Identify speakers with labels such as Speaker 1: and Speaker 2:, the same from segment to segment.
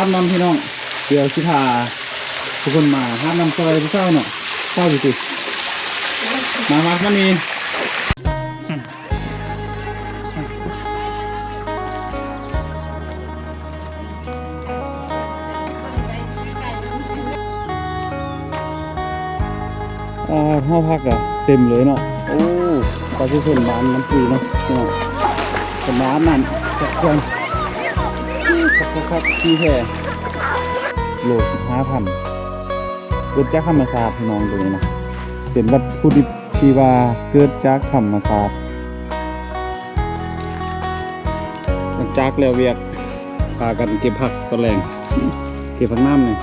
Speaker 1: ห้ามนำพี่น้อง เดี๋ยวสิพาทุกคนมาห้ามนำซอยพี่เจ้าเนาะเจ้าอยู่สิมามามันมีอ่าห้องพักอะเต็มเลยเนาะ โอ้ปลาที่ส่วนบ้านน้ำปุยเนาะพี่น้องเป็นน้ำนั่นสักเครื่อง ครับครับครับที่แท้โลสิบห้าพันเกิดจากธรรมชาติพี่น้องตรงนี้นะเป็นวัตถุดิบที่ว่าเกิดจากธรรมชาติจากแล้วเวียกพากันเก็บผักตะแรงเก็บผักน้ำเนี่ย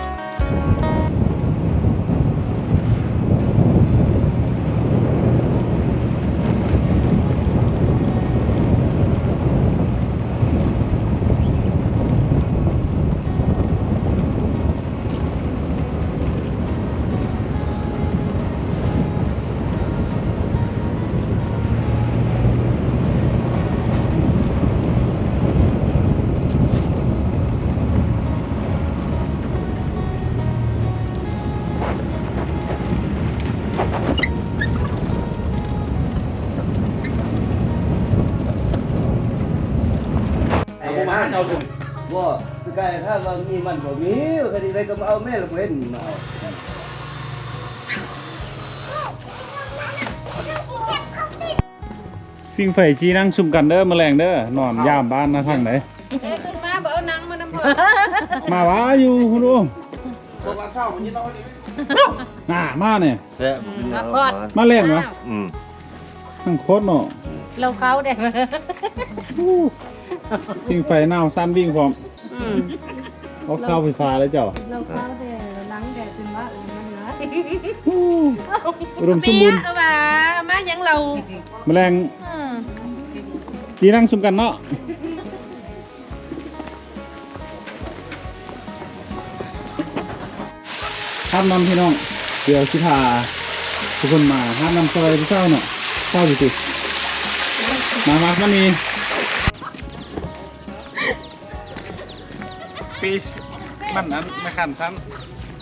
Speaker 2: ว่ามีมันบ่มีคดีใดก็มาเอาแม่ละเว้นมาเอา
Speaker 1: ฟิงไฟจีนั่งซุ่มกันเด้อแมลงเด้อนอนยามบ้านนะทางไหน
Speaker 3: เอ้ยขึ้นมาบ่เอาหนังมานำบ่
Speaker 1: มาว้าอยู่คุณดู
Speaker 4: ตัวกลางเช้ามันยินเอาดิ
Speaker 1: น่ามาเนี่ย
Speaker 4: แซ่บ
Speaker 3: มาพอด
Speaker 1: มาเล่นวะ
Speaker 4: อืม
Speaker 1: ทั้งโคตรเนาะ
Speaker 3: เราเขาเด้
Speaker 1: ฟิงไฟหน้าวสั้นวิ่งพร้อม
Speaker 3: อืม
Speaker 1: เอาเข้าไฟฟ้าเลยเจ้า
Speaker 5: เราเข้าแต่หลังแต่ถึงว่าเออมันเหลือ
Speaker 1: อุดมสม
Speaker 3: เปี
Speaker 1: บู
Speaker 3: ย
Speaker 1: รณ์
Speaker 3: เอาว่ามาหยังเรา
Speaker 1: แมลง
Speaker 3: อืม
Speaker 1: จีนั่งซุ่มกันเนาะห้ามนำพี่น้อง เดี๋ยวสิพาทุกคนมาห้ามนำซอยพี่เจ้าเนาะเจ้าอยู่สิมามามันมีปีช มันนั้นไม่ขันซ้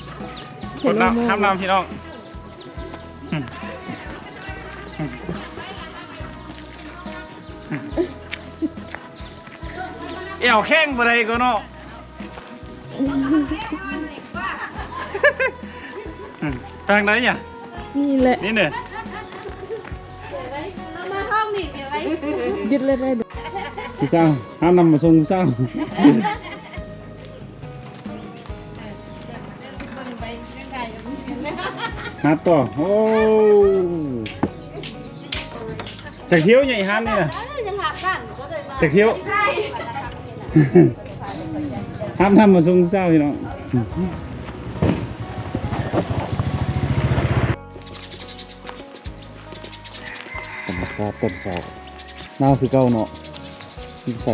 Speaker 1: ำคนนำห้ามนำพี่น้องอืมอืมเอวแข้งบ่ได้ก็เนาะอืมทางไหนเนี่ย
Speaker 5: นี่แหละ
Speaker 1: นี่เนี่ย
Speaker 3: มาห้องนี่เดี๋ยวไว้
Speaker 5: ยึดเลยได้
Speaker 1: พี่เศร้าห้ามนำมาส่งพี่เศร้า
Speaker 3: ไฮั
Speaker 1: ดต่อโอ้จากเที่ยวใหญ่ฮันนี่นะ
Speaker 3: ยังหาบ้านก็เลยมา
Speaker 1: จากเที่ยวห้ามทำมาส่งเศร้าพี่น้องบรรยากาศต้นสอบหนาวคือเก่าเนาะมีไฟ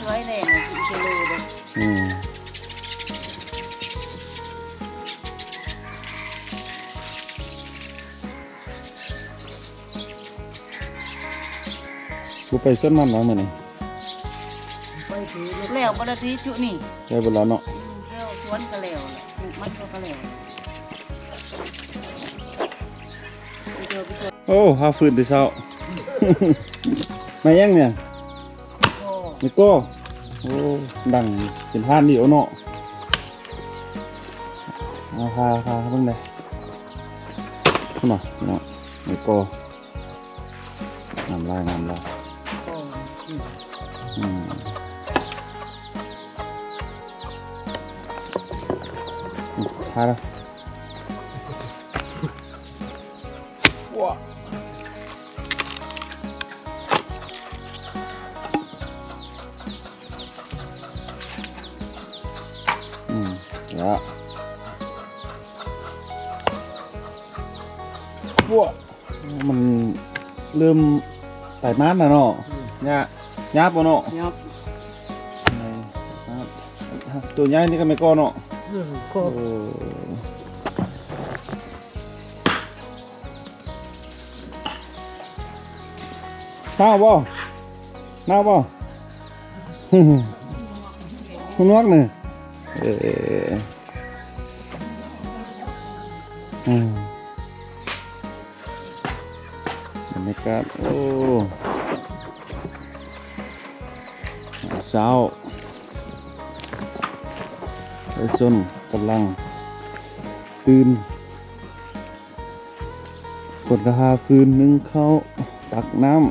Speaker 3: สวยเลยกิโลเลย
Speaker 1: อืม กูไปส้นมันแล้วเหมือนนี่
Speaker 3: แล้วบ่ได้ทีจุนี่
Speaker 1: ได้เวลาเนาะ
Speaker 3: แล้วสวนก็แล้วปลูกมันก็แล้วไปเจอไปเจอ
Speaker 1: โอ้หาฟืนแต่เช้ามายังเนี่ย
Speaker 3: โอ้
Speaker 1: นี่ก็โอ้ดังเป็นท่านเดียวเนาะเอาพาพาเบิ่งได้ขึ้นมาพี่น้องนี่ก็งามลายงามลาย
Speaker 3: โอ้
Speaker 1: อืม พาแล้วว้าอืมแล้วว้ามันเริ่มไต่ม้านแล้วเนาะ เนี่ยยาบบ่เนาะ
Speaker 2: ยับ
Speaker 1: ครับตัวใหญ่นี่ก็ไม่ก้อนเนาะ
Speaker 2: โค
Speaker 1: โอ้น้าวบ่น้าวบ่คุณนวกนี่เอออืมบรรยากาศโอ้ เช้าไอ้ส้นกำลัง ตื่นคนกระหาฟืนนึ่งเข้าตักน้ำ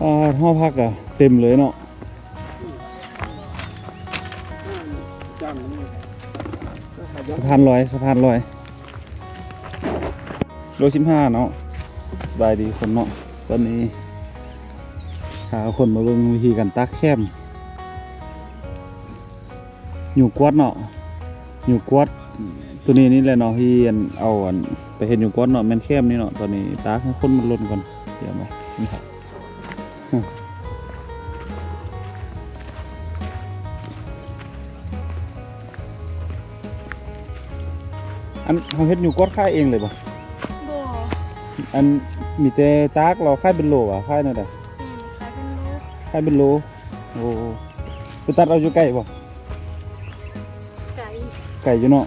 Speaker 1: อ่าห้องพักอะเต็มเลยเนาะานลอยสะพานลอยโลชิมห้าเนาะสบายดีคนเนาะตอนนี้หาคนมาเบิ่งวิธีการตักแคมอยู่กวดเนาะอยู่กวดตัวนี้นี่แหละเนาะที่อันเอาอันไปเห็นอยู่กวดเนาะแม่นแคมนี่เนาะตอนนี้ตักให้คนมันลนก่อนเดี๋ยวไหมนี่ครับ อันเขาเฮ็ดอยู่กวดค่ายเองเลยป่ะ
Speaker 5: บ่
Speaker 1: อันมีแต่ตากเราค่ายเป็นโลอะค่ายนั่นแหละ
Speaker 5: แม่นขายเป็นโล
Speaker 1: ค่ายเป็นโลโอ้ไปตัดเอาอยู่ใกล้ป่ะ
Speaker 5: ไก่
Speaker 1: ไก่อยู่เนาะ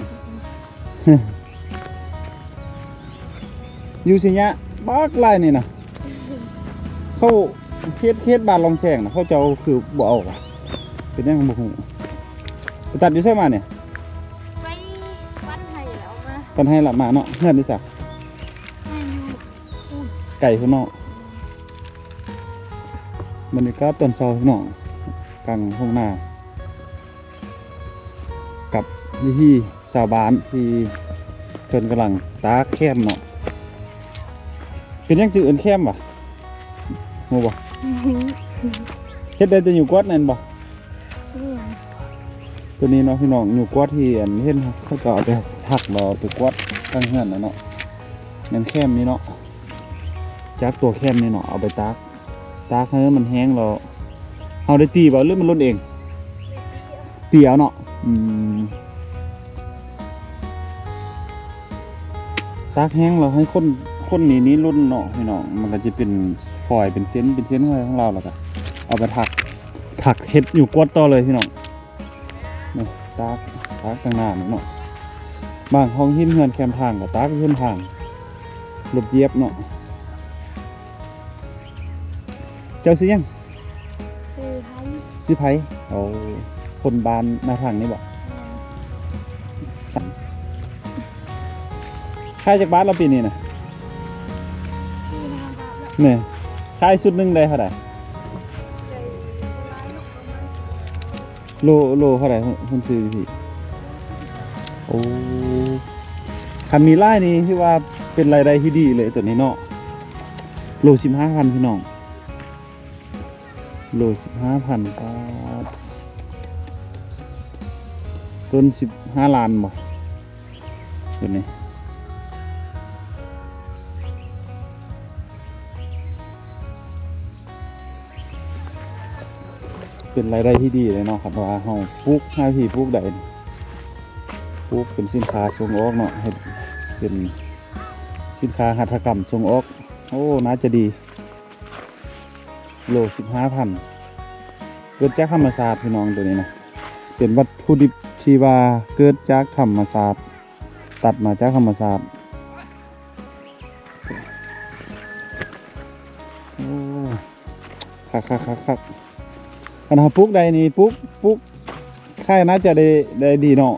Speaker 1: อยู่สิยะบักลายนี่นะเขาเฮ็ดเฮ็ดบานลองแสงนะเขาเจ้าคือบ่เอาอะเป็นยังบ่ฮู้ไปตัดอยู่ไสมาเนี่ย กันให้ละมาเนาะเฮือนดิซะ
Speaker 5: แม่อย
Speaker 1: ไก่พุ่นเนาะบรรยากาศตอนเช้าพี่น้องกลางห้องหน้า กับวิธีชาวบ้านที่เพิ่นกำลังตากแคมเนาะเป็นยังจือเอิ้นแคมวะงูบ่เฮ็ดได้แต่อยู่กวดนั่นบ่
Speaker 5: นี่
Speaker 1: ตัวนี้เนาะพี่น้องอยู่กวดที่อันเห็นเขาก็เอาไปหักเราไปกวดข้างเฮือนนะเนาะนั่นแคมนี่เนาะจากตัวแคมนี่เนาะเอาไปตากตากให้มันแห้งเราเอาได้ตีบ่หรือมันล้นเองตีเอาเนาะอืมตากแห้งเราให้คนคนนี้นี้รุ่นเนาะพี่น้องมันก็จะเป็นฟอยเป็นเส้นเป็นเส้นของเราแล้วก็เอาไปถักถักเฮ็ดอยู่กวดต่อเลยพี่น้อง ตากตากข้างหน้านี่เนาะบางห้องหินเฮือนแคมทางกับตากเฮือนทางรถเหยียบเนาะเจ้าสิยัง
Speaker 5: ซื้อไห้
Speaker 1: สิไผเอาคนบานหน้าทางนี่บ่ค่ายจากบ้านเราปีนี้นะ
Speaker 5: ที่ห้าบาทละ
Speaker 1: เนี่ยค่ายสุดหนึงได้เท่าไหร่ โลโลเท่าไหร่คุณซื้อพี่โอ้คันมีไล่นี่ที่ว่าเป็นรายได้ที่ดีเลยตัวนี้เนาะโลสิบห้าพันพี่น้องโลสิบห้าพันบาทต้นสิบห้าล้านบ่ตัวนี้ เป็นรายได้ที่ดีเลยเนาะครับว่าเฮาปลูกห้าพี่ปลูกได้ปลูกเป็นสินค้าส่งออกเนาะเฮ็ดเป็นสินค้าหัตถกรรมส่งออก โอ้น่าจะดี โลสิบห้าพันเกิดจากธรรมศาตร์พี่น้องตัวนี้นะเป็นวัตถุดิบที่ว่าเกิดจากธรรมศาตร์ตัดมาจากธรรมศาตร์โอ้คักคักคักคัก คันหาปลูกใดนี่ปลูกปลูกค่ายน่าจะได้ได้ดีเนาะ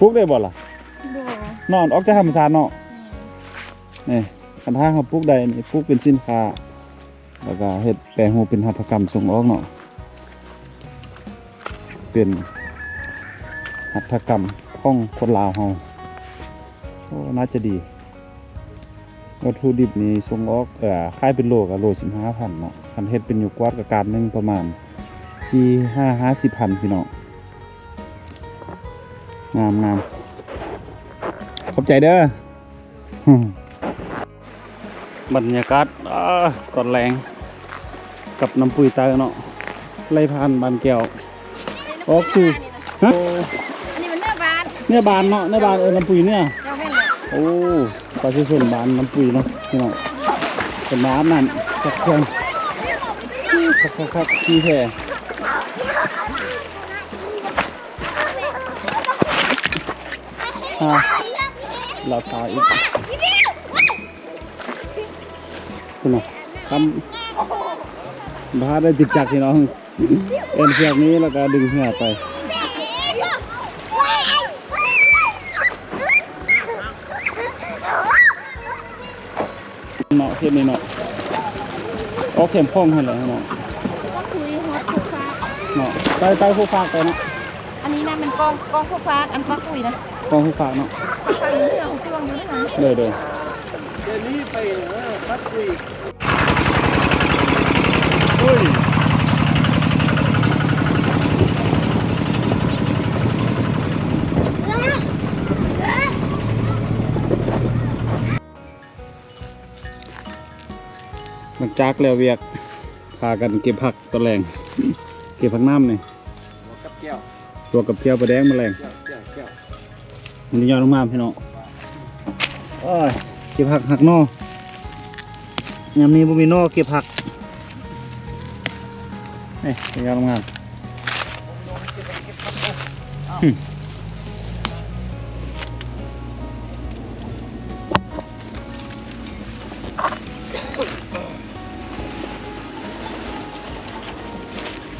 Speaker 1: ปลูกได้บ่ล่ะ
Speaker 5: บ่
Speaker 1: นอนออกจากธรรมศาสตร์เนาะนี่คันทางเขาปลูกใดนี่ปลูกเป็นสินค้าแล้วก็เฮ็ดแปลงรูปเป็นหัตถกรรมส่งออกเนาะเป็นหัตถกรรมของคนลาวเฮาโอ้น่าจะดีวัตถุดิบนี่ส่งออกเอ่อขายเป็นโลก็โล15,000เนาะคันเฮ็ดเป็นอยู่กวาดก็การหนึงประมาณ 4 5 50,000พี่น้องงามงามขอบใจเด้อบรรยากาศอ่าตอนแรงกับน้ำปุยตาเนาะไล่ผ่านบานแก้วออกสู่ฮะ
Speaker 5: อันนี้มันเนื้อบาน
Speaker 1: เนื้อบานเนาะเนื้อบานเออน้ำปุยเนี่ย
Speaker 5: เจ้าแม่นเลย
Speaker 1: โอ้ประชาชนบ้านน้ำปุยเนาะพี่น้องเป็นน้ำนั่นสักเครื่องครับครับครับที่แท้อ่า เราพายอีกคุณน่ะคำบ้าได้ติดจักพี่น้อง เอ็นเสียกนี้แล้วก็ดึงเหือไปเนาะเทียนี้เนาะโอเข้มข้นให้เลยเนาะ
Speaker 5: ก็คุยหัวถูกฟ้า
Speaker 1: เนาะไปไปผู้ฝากไปเนาะ
Speaker 5: นนี้นะมันกองกองพวกฟ้าอันฟ้าคุยนะ
Speaker 1: กองผู้ฝากเนาะ
Speaker 5: ฟ้าอยู่ที่เราช่วงอยู่นี่นะ
Speaker 1: เดี๋ยวเดี๋ยว
Speaker 2: เดี๋ยวนี้ไปเออพัดคุย
Speaker 1: อุ้ยหลังจากแล้วเวียกพากันเก็บผักตะแรงเก็บผักน้ำนี่
Speaker 2: หัวกับแก้ว
Speaker 1: ตัวกับเจียวปลาแดงมลง
Speaker 2: แก้วแก้วแก้ว
Speaker 1: มันจะยอดลงมาพี่น้องโอ้ยเก็บผักหักนอกยามนี้บ่มีนอเก็บผักนี่จะยอดลงมาหึ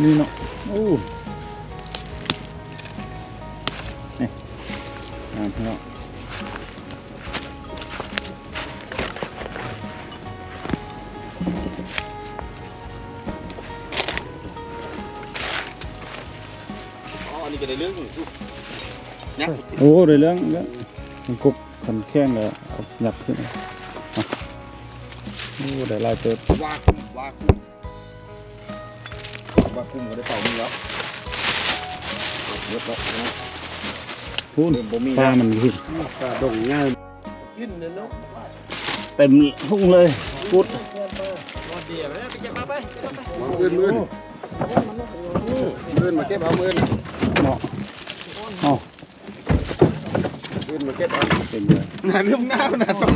Speaker 1: นี่เนาะโอ้
Speaker 4: อ๋ออันนี้ก็ได้เรื่องอยู่นะ
Speaker 1: โอ้ได้เรื่องเรื่องมันกุกขันแข้งเลยเอาหยับขึ้นเอาโอ้ได้หลายเติบ
Speaker 4: ว่ากุ้มว่ากุ้มว่ากุ้มก็ได้เป่ามือแล้วเยอะแล้วนะ
Speaker 1: พูน
Speaker 4: เริ่มบ่มี
Speaker 1: ปลา
Speaker 4: แล้ว
Speaker 1: มันขึ้น
Speaker 2: ปลาดงง่ายกินเนาะ
Speaker 1: เต็มทุ่งเลยกุด
Speaker 2: มือนมือน มือนมาเก็บเอามือน
Speaker 1: เนาะเนาะ
Speaker 2: มือนมาเก็บเอา
Speaker 1: เต็มเลย
Speaker 2: หน้าเรื่องหน้าหน้าสอง